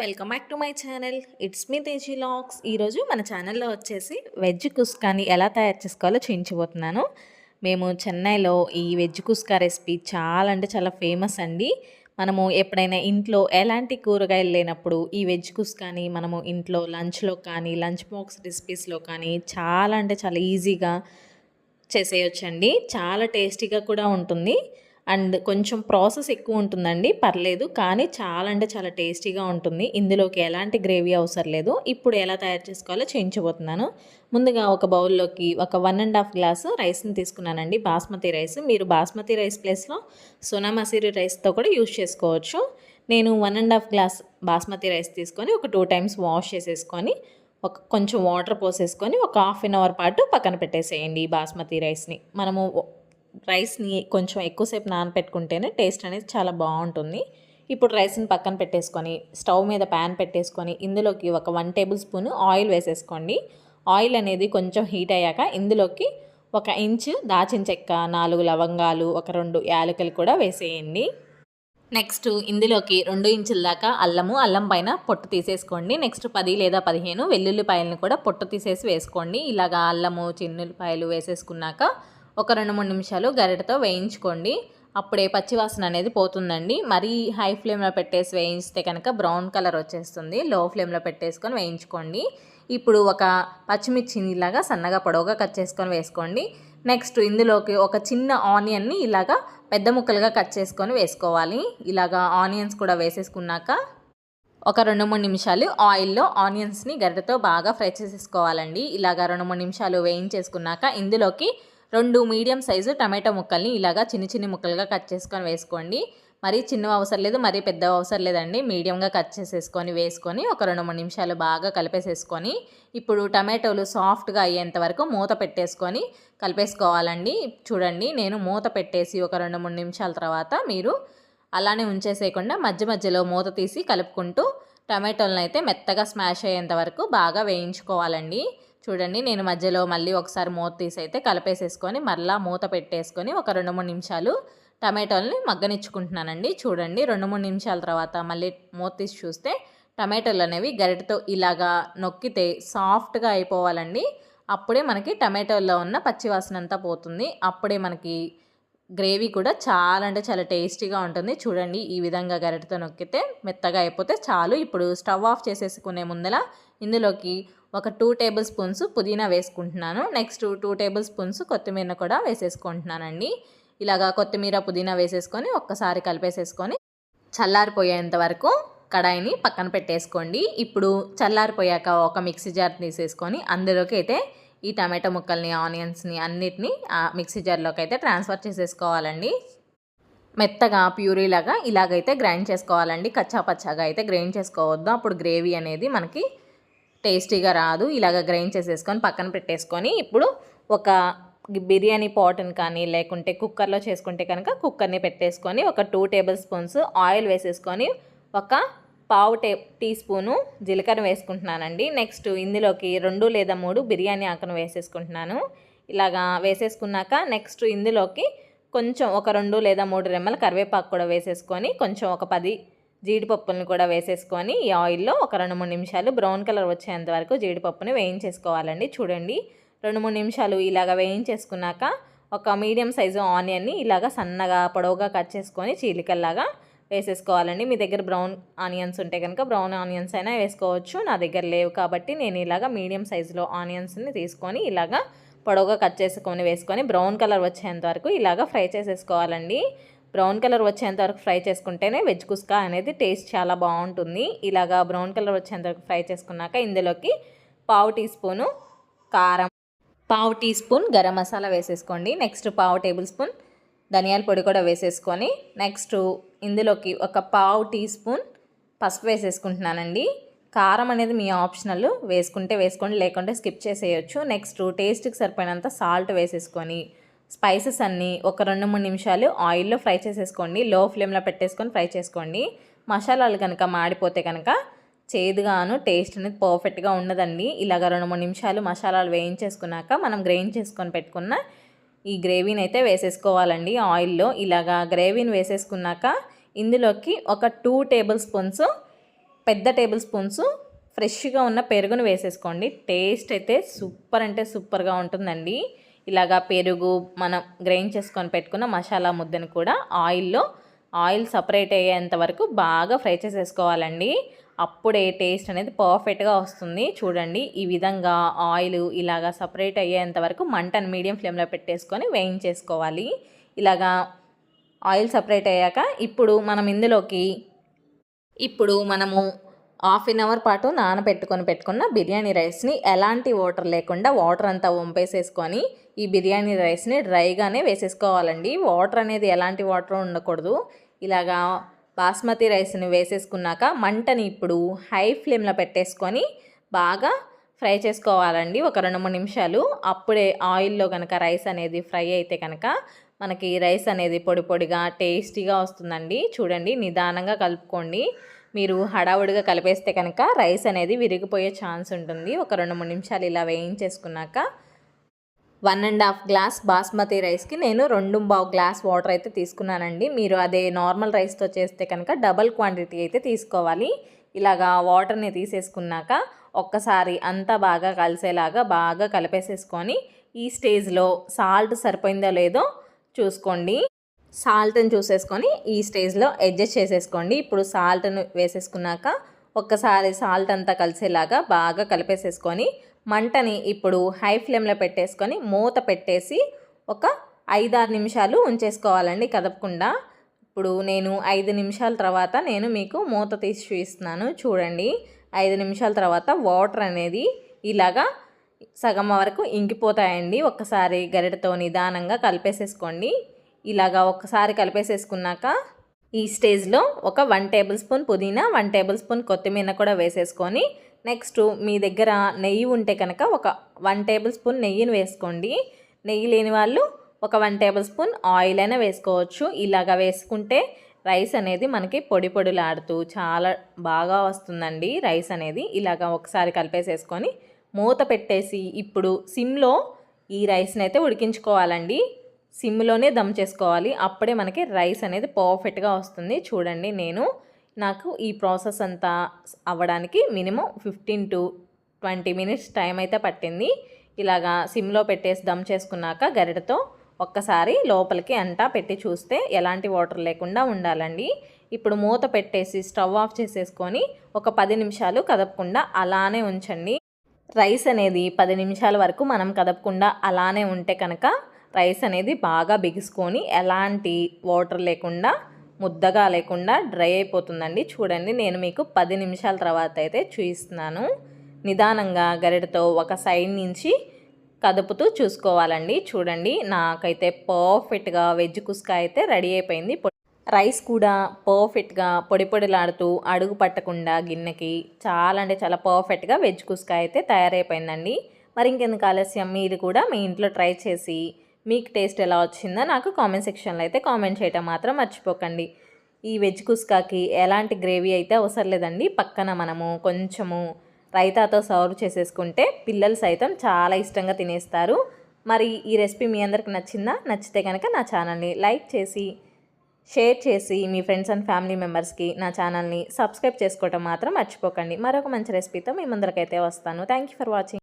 Welcome back to my channel. It's me Teji lakhs. ఈరోజు మన ఛానల్లో వచ్చేసి వెజ్ కుస్కాని ఎలా తయారు చేసుకోవాలో చూపించబోతున్నాను మేము చెన్నైలో ఈ వెజ్ కుస్కా రెసిపీ చాలా అంటే చాలా ఫేమస్ అండి. మనము ఎప్పుడైనా ఇంట్లో ఎలాంటి కూరగాయలు లేనప్పుడు ఈ వెజ్ కుస్కాని మనము ఇంట్లో లంచ్లో కానీ లంచ్ బాక్స్ రెసిపీస్లో కానీ చాలా అంటే చాలా ఈజీగా చేసేయొచ్చండి. చాలా టేస్టీగా కూడా ఉంటుంది. అండ్ కొంచెం ప్రాసెస్ ఎక్కువ ఉంటుందండి. పర్లేదు. కానీ చాలా అంటే చాలా టేస్టీగా ఉంటుంది. ఇందులోకి ఎలాంటి గ్రేవీ అవసరం లేదు. ఇప్పుడు ఎలా తయారు చేసుకోవాలో చేయించబోతున్నాను. ముందుగా ఒక బౌల్లోకి ఒక వన్ అండ్ హాఫ్ గ్లాసు రైస్ని తీసుకున్నానండి. బాస్మతి రైస్. మీరు బాస్మతి రైస్ ప్లేస్లో సోనా మసూరి రైస్తో కూడా యూజ్ చేసుకోవచ్చు. నేను one and half glass basmati rice తీసుకొని ఒక టూ టైమ్స్ వాష్ చేసేసుకొని ఒక కొంచెం వాటర్ పోసేసుకొని ఒక హాఫ్ అన్ అవర్ పాటు పక్కన పెట్టేసేయండి ఈ బాస్మతి రైస్ని. మనము రైస్ని కొంచెం ఎక్కువసేపు నానపెట్టుకుంటేనే టేస్ట్ అనేది చాలా బాగుంటుంది. ఇప్పుడు రైస్ని పక్కన పెట్టేసుకొని స్టవ్ మీద ప్యాన్ పెట్టేసుకొని ఇందులోకి ఒక వన్ టేబుల్ స్పూన్ ఆయిల్ వేసేసుకోండి. ఆయిల్ అనేది కొంచెం హీట్ అయ్యాక ఇందులోకి ఒక ఇంచు దాచిన చెక్క నాలుగు లవంగాలు ఒక రెండు యాలకులు కూడా వేసేయండి. నెక్స్ట్ ఇందులోకి రెండు ఇంచుల దాకా అల్లము అల్లం పైన పొట్టు తీసేసుకోండి. నెక్స్ట్ పది లేదా పదిహేను వెల్లుల్లిపాయలను కూడా పొట్టు తీసేసి వేసుకోండి. ఇలాగా అల్లము చిన్నులపాయలు వేసేసుకున్నాక ఒక రెండు మూడు నిమిషాలు గరిటతో వేయించుకోండి. అప్పుడే పచ్చివాసన అనేది పోతుందండి. మరీ హై ఫ్లేమ్లో పెట్టేసి వేయించితే కనుక బ్రౌన్ కలర్ వచ్చేస్తుంది. లో ఫ్లేమ్లో పెట్టేసుకొని వేయించుకోండి. ఇప్పుడు ఒక పచ్చిమిర్చిని ఇలాగా సన్నగా పొడవుగా కట్ చేసుకొని వేసుకోండి. నెక్స్ట్ ఇందులోకి ఒక చిన్న ఆనియన్ని ఇలాగా పెద్ద ముక్కలుగా కట్ చేసుకొని వేసుకోవాలి. ఇలాగా ఆనియన్స్ కూడా వేసేసుకున్నాక ఒక రెండు మూడు నిమిషాలు ఆయిల్లో ఆనియన్స్ని గరిటతో బాగా ఫ్రై చేసేసుకోవాలండి. ఇలాగా రెండు మూడు నిమిషాలు వేయించేసుకున్నాక ఇందులోకి రెండు మీడియం సైజు టమాటో ముక్కల్ని ఇలాగా చిన్న చిన్న ముక్కలుగా కట్ చేసుకొని వేసుకోండి. మరీ చిన్న అవసరం లేదు మరీ పెద్ద అవసరం లేదండి. మీడియంగా కట్ చేసేసుకొని వేసుకొని ఒక రెండు మూడు నిమిషాలు బాగా కలిపేసేసుకొని ఇప్పుడు టమాటోలు సాఫ్ట్గా అయ్యేంత వరకు మూత పెట్టేసుకొని కలిపేసుకోవాలండి. చూడండి నేను మూత పెట్టేసి ఒక రెండు మూడు నిమిషాల తర్వాత మీరు అలానే ఉంచేసేయకుండా మధ్య మధ్యలో మూత తీసి కలుపుకుంటూ టమాటోలను అయితే మెత్తగా స్మాష్ అయ్యేంత వరకు బాగా వేయించుకోవాలండి. చూడండి నేను మధ్యలో మళ్ళీ ఒకసారి మూత తీసి అయితే కలిపేసేసుకొని మరలా మూత పెట్టేసుకొని ఒక రెండు మూడు నిమిషాలు టమాటోల్ని మగ్గనిచ్చుకుంటున్నానండి. చూడండి రెండు మూడు నిమిషాల తర్వాత మళ్ళీ మూత తీసి చూస్తే టమాటోలు అనేవి గరిటతో ఇలాగా నొక్కితే సాఫ్ట్గా అయిపోవాలండి. అప్పుడే మనకి టమాటోల్లో ఉన్న పచ్చివాసన అంతా పోతుంది. అప్పుడే మనకి గ్రేవీ కూడా చాలా అంటే చాలా టేస్టీగా ఉంటుంది. చూడండి ఈ విధంగా గరిటతో నొక్కితే మెత్తగా అయిపోతే చాలు. ఇప్పుడు స్టవ్ ఆఫ్ చేసేసుకునే ముందల ఇందులోకి ఒక టూ టేబుల్ స్పూన్స్ పుదీనా వేసుకుంటున్నాను. నెక్స్ట్ టూ టేబుల్ స్పూన్స్ కొత్తిమీర కూడా వేసేసుకుంటున్నానండి. ఇలాగా కొత్తిమీర పుదీనా వేసేసుకొని ఒక్కసారి కలిపేసేసుకొని చల్లారిపోయేంత వరకు కడాయిని పక్కన పెట్టేసుకోండి. ఇప్పుడు చల్లారిపోయాక ఒక మిక్సీ జార్ తీసేసుకొని అందులోకి అయితే ఈ టమాటో ముక్కల్ని ఆనియన్స్ని అన్నిటినీ ఆ మిక్సీ జార్లోకి అయితే ట్రాన్స్ఫర్ చేసేసుకోవాలండి. మెత్తగా ప్యూరీలాగా ఇలాగైతే గ్రైండ్ చేసుకోవాలండి. కచ్చా పచ్చాగా అయితే గ్రైండ్ చేసుకోవద్దు. అప్పుడు గ్రేవీ అనేది మనకి టేస్టీగా రాదు. ఇలాగ గ్రైండ్ చేసేసుకొని పక్కన పెట్టేసుకొని ఇప్పుడు ఒక బిర్యానీ పాట్ని కానీ లేకుంటే కుక్కర్లో చేసుకుంటే కనుక కుక్కర్ని పెట్టేసుకొని ఒక టూ టేబుల్ స్పూన్స్ ఆయిల్ వేసేసుకొని ఒక పావు టే టీ స్పూను జీలకర్ర వేసుకుంటున్నానండి. నెక్స్ట్ ఇందులోకి రెండు లేదా మూడు బిర్యానీ ఆకును వేసేసుకుంటున్నాను. ఇలాగా వేసేసుకున్నాక నెక్స్ట్ ఇందులోకి కొంచెం ఒక రెండు లేదా మూడు రెమ్మల కరివేపాకు కూడా వేసేసుకొని కొంచెం ఒక పది జీడిపప్పులను కూడా వేసేసుకొని ఈ ఆయిల్లో ఒక రెండు మూడు నిమిషాలు బ్రౌన్ కలర్ వచ్చేంత వరకు జీడిపప్పుని వేయించేసుకోవాలండి. చూడండి రెండు మూడు నిమిషాలు ఇలాగ వేయించేసుకున్నాక ఒక మీడియం సైజు ఆనియన్ని ఇలాగ సన్నగా పొడవుగా కట్ చేసుకొని చీలికల్లాగా వేసేసుకోవాలండి. మీ దగ్గర బ్రౌన్ ఆనియన్స్ ఉంటే కనుక బ్రౌన్ ఆనియన్స్ అయినా వేసుకోవచ్చు. నా దగ్గర లేవు కాబట్టి నేను ఇలాగ మీడియం సైజులో ఆనియన్స్ని తీసుకొని ఇలాగ పొడవుగా కట్ చేసుకొని వేసుకొని బ్రౌన్ కలర్ వచ్చేంత వరకు ఇలాగ ఫ్రై చేసేసుకోవాలండి. బ్రౌన్ కలర్ వచ్చేంత వరకు ఫ్రై చేసుకుంటేనే వెజ్ కుస్కా అనేది టేస్ట్ చాలా బాగుంటుంది. ఇలాగా బ్రౌన్ కలర్ వచ్చేంత వరకు ఫ్రై చేసుకున్నాక ఇందులోకి పావు టీ స్పూను కారం పావు టీ స్పూన్ గరం మసాలా వేసేసుకోండి. నెక్స్ట్ పావు టేబుల్ స్పూన్ ధనియాల పొడి కూడా వేసేసుకొని నెక్స్ట్ ఇందులోకి ఒక పావు టీ స్పూన్ పసుపు వేసేసుకుంటున్నానండి. కారం అనేది మీ ఆప్షనల్ వేసుకుంటే వేసుకోండి లేకుంటే స్కిప్ చేసేయచ్చు. నెక్స్ట్ టేస్ట్కి సరిపోయినంత సాల్ట్ వేసేసుకొని స్పైసెస్ అన్నీ ఒక రెండు మూడు నిమిషాలు ఆయిల్లో ఫ్రై చేసేసుకోండి. లో ఫ్లేమ్లో పెట్టేసుకొని ఫ్రై చేసుకోండి. మసాలాలు కనుక మాడిపోతే కనుక చేదుగాను టేస్ట్ అనేది పర్ఫెక్ట్గా ఉండదండి. ఇలాగ రెండు మూడు నిమిషాలు మసాలాలు వేయించేసుకున్నాక మనం గ్రైండ్ చేసుకొని పెట్టుకున్న ఈ గ్రేవీని అయితే వేసేసుకోవాలండి ఆయిల్లో. ఇలాగా గ్రేవీని వేసేసుకున్నాక ఇందులోకి ఒక టూ టేబుల్ స్పూన్స్ పెద్ద టేబుల్ స్పూన్స్ ఫ్రెష్గా ఉన్న పెరుగును వేసేసుకోండి. టేస్ట్ అయితే సూపర్ అంటే సూపర్గా ఉంటుందండి. ఇలాగా పెరుగు మనం గ్రైండ్ చేసుకొని పెట్టుకున్న మసాలా ముద్దను కూడా ఆయిల్లో ఆయిల్ సపరేట్ అయ్యేంత వరకు బాగా ఫ్రై చేసేసుకోవాలండి. అప్పుడే టేస్ట్ అనేది పర్ఫెక్ట్గా వస్తుంది. చూడండి ఈ విధంగా ఆయిల్ ఇలాగా సపరేట్ అయ్యేంత వరకు మంటను మీడియం ఫ్లేమ్లో పెట్టేసుకొని వేయించేసుకోవాలి. ఇలాగా ఆయిల్ సపరేట్ అయ్యాక ఇప్పుడు మనం ఇందులోకి ఇప్పుడు మనము హాఫ్ ఎన్ అవర్ పాటు నానబెట్టుకొని పెట్టుకున్న బిర్యానీ రైస్ని ఎలాంటి వాటర్ లేకుండా వాటర్ అంతా వంపేసేసుకొని ఈ బిర్యానీ రైస్ని డ్రైగానే వేసేసుకోవాలండి. వాటర్ అనేది ఎలాంటి వాటర్ ఉండకూడదు. ఇలాగా బాస్మతి రైస్ని వేసేసుకున్నాక మంటని ఇప్పుడు హై ఫ్లేమ్లో పెట్టేసుకొని బాగా ఫ్రై చేసుకోవాలండి. ఒక రెండు మూడు నిమిషాలు. అప్పుడే ఆయిల్లో కనుక రైస్ అనేది ఫ్రై అయితే కనుక మనకి రైస్ అనేది పొడి పొడిగా టేస్టీగా వస్తుందండి. చూడండి నిదానంగా కలుపుకోండి. మీరు హడావుడిగా కలిపేస్తే కనుక రైస్ అనేది విరిగిపోయే ఛాన్స్ ఉంటుంది. ఒక రెండు మూడు నిమిషాలు ఇలా వేయించేసుకున్నాక one and half glass basmati రైస్కి నేను రెండు బావు గ్లాస్ వాటర్ అయితే తీసుకున్నానండి. మీరు అదే నార్మల్ రైస్తో చేస్తే కనుక డబల్ క్వాంటిటీ అయితే తీసుకోవాలి. ఇలాగా వాటర్ని తీసేసుకున్నాక ఒక్కసారి అంతా బాగా కలిసేలాగా బాగా కలిపేసేసుకొని ఈ స్టేజ్లో సాల్ట్ సరిపోయిందో లేదో చూసుకోండి. సాల్ట్ని చూసేసుకొని ఈ స్టేజ్లో అడ్జస్ట్ చేసేసుకోండి. ఇప్పుడు సాల్ట్ను వేసేసుకున్నాక ఒక్కసారి సాల్ట్ అంతా కలిసేలాగా బాగా కలిపేసేసుకొని మంటని ఇప్పుడు హై ఫ్లేమ్లో పెట్టేసుకొని మూత పెట్టేసి ఒక ఐదారు నిమిషాలు ఉంచేసుకోవాలండి కదపకుండా. ఇప్పుడు నేను ఐదు నిమిషాల తర్వాత నేను మీకు మూత తీసి చూపిస్తున్నాను. చూడండి ఐదు నిమిషాల తర్వాత వాటర్ అనేది ఇలాగా సగం వరకు ఇంకిపోతాయండి. ఒక్కసారి గరిటతో నిదానంగా కలిపేసేసుకోండి. ఇలాగా ఒకసారి కలిపేసేసుకున్నాక ఈ స్టేజ్లో ఒక వన్ టేబుల్ స్పూన్ పుదీనా వన్ టేబుల్ స్పూన్ కొత్తిమీర కూడా వేసేసుకొని నెక్స్ట్ మీ దగ్గర నెయ్యి ఉంటే కనుక ఒక వన్ టేబుల్ స్పూన్ నెయ్యిని వేసుకోండి. నెయ్యి లేని వాళ్ళు ఒక వన్ టేబుల్ స్పూన్ ఆయిల్ అయినా వేసుకోవచ్చు. ఇలాగా వేసుకుంటే రైస్ అనేది మనకి పొడి పొడిలాడుతూ చాలా బాగా వస్తుందండి రైస్ అనేది. ఇలాగా ఒకసారి కలిపేసేసుకొని మూత పెట్టేసి ఇప్పుడు సిమ్లో ఈ రైస్ని అయితే ఉడికించుకోవాలండి. సిమ్లోనే దమ్ చేసుకోవాలి. అప్పుడే మనకి రైస్ అనేది పర్ఫెక్ట్గా వస్తుంది. చూడండి నేను నాకు ఈ ప్రాసెస్ అంతా అవ్వడానికి minimum fifteen to twenty minutes time అయితే పట్టింది. ఇలాగా సిమ్లో పెట్టేసి దమ్ చేసుకున్నాక గరిటతో ఒక్కసారి లోపలికి అంటా పెట్టి చూస్తే ఎలాంటి వాటర్ లేకుండా ఉండాలండి. ఇప్పుడు మూత పెట్టేసి స్టవ్ ఆఫ్ చేసేసుకొని ఒక పది నిమిషాలు కదపకుండా అలానే ఉంచండి. రైస్ అనేది పది నిమిషాల వరకు మనం కదపకుండా అలానే ఉంటే కనుక రైస్ అనేది బాగా బిగుసుకొని ఎలాంటి వాటర్ లేకుండా ముద్దగా లేకుండా డ్రై అయిపోతుందండి. చూడండి నేను మీకు పది నిమిషాల తర్వాత అయితే చూపిస్తున్నాను నిదానంగా గరిటతో ఒక సైడ్ నుంచి కదుపుతూ చూసుకోవాలండి. చూడండి నాకైతే పర్ఫెక్ట్గా వెజ్ కుస్కా అయితే రెడీ అయిపోయింది. రైస్ కూడా పర్ఫెక్ట్గా పొడి పొడిలాడుతూ అడుగు పట్టకుండా గిన్నెకి చాలా అంటే చాలా పర్ఫెక్ట్గా వెజ్ కుస్కా అయితే తయారైపోయిందండి. మరి ఇంకెందుకు ఆలస్యం? మీరు కూడా మీ ఇంట్లో ట్రై చేసి మీకు టేస్ట్ ఎలా వచ్చిందో నాకు కామెంట్ సెక్షన్లో అయితే కామెంట్ చేయటం మాత్రం మర్చిపోకండి. ఈ వెజ్ కుస్కాకి ఎలాంటి గ్రేవీ అయితే అవసరం లేదండి. పక్కన మనము కొంచెము రైతాతో సర్వ్ చేసేసుకుంటే పిల్లలు సైతం చాలా ఇష్టంగా తినేస్తారు. మరి ఈ రెసిపీ మీ అందరికి నచ్చిందా? నచ్చితే కనుక నా ఛానల్ని లైక్ చేసి షేర్ చేసి మీ ఫ్రెండ్స్ అండ్ ఫ్యామిలీ మెంబర్స్కి నా ఛానల్ని సబ్స్క్రైబ్ చేసుకోవటం మాత్రం మర్చిపోకండి. మరొక మంచి రెసిపీతో మీ ముందరకైతే వస్తాను. Thank you for watching.